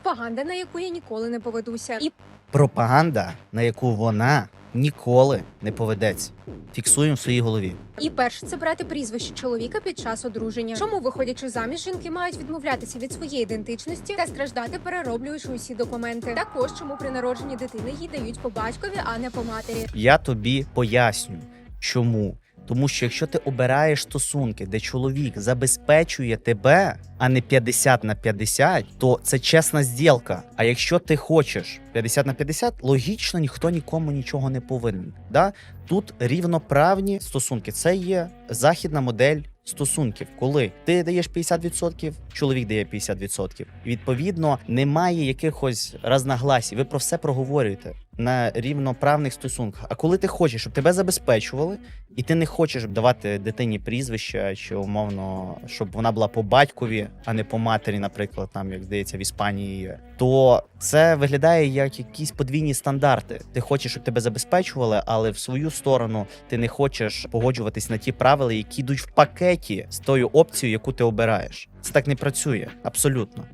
Пропаганда, на яку я ніколи не поведуся. І Пропаганда, на яку вона ніколи не поведеться. Фіксуємо в своїй голові. І перше це брати прізвище чоловіка під час одруження. Чому, виходячи заміж, жінки мають відмовлятися від своєї ідентичності та страждати, перероблюючи усі документи. Також чому при народженні дитини їй дають по батькові, а не по матері. Я тобі поясню, чому. Тому що якщо ти обираєш стосунки, де чоловік забезпечує тебе, а не 50 на 50, то це чесна зділка. А якщо ти хочеш 50 на 50, логічно ніхто нікому нічого не повинен. Да? Тут рівноправні стосунки. Це є західна модель стосунків, коли ти даєш 50%, чоловік дає 50%. І відповідно немає якихось разногласій. Ви про все проговорюєте на рівноправних стосунках. А коли ти хочеш, щоб тебе забезпечували, і ти не хочеш давати дитині прізвища, чи умовно, щоб вона була по батькові, а не по матері, наприклад, там як здається в Іспанії, є, то це виглядає як якісь подвійні стандарти. Ти хочеш, щоб тебе забезпечували, але в свою сторону ти не хочеш погоджуватись на ті правила, які йдуть в пакеті з тою опцією, яку ти обираєш. Це так не працює абсолютно.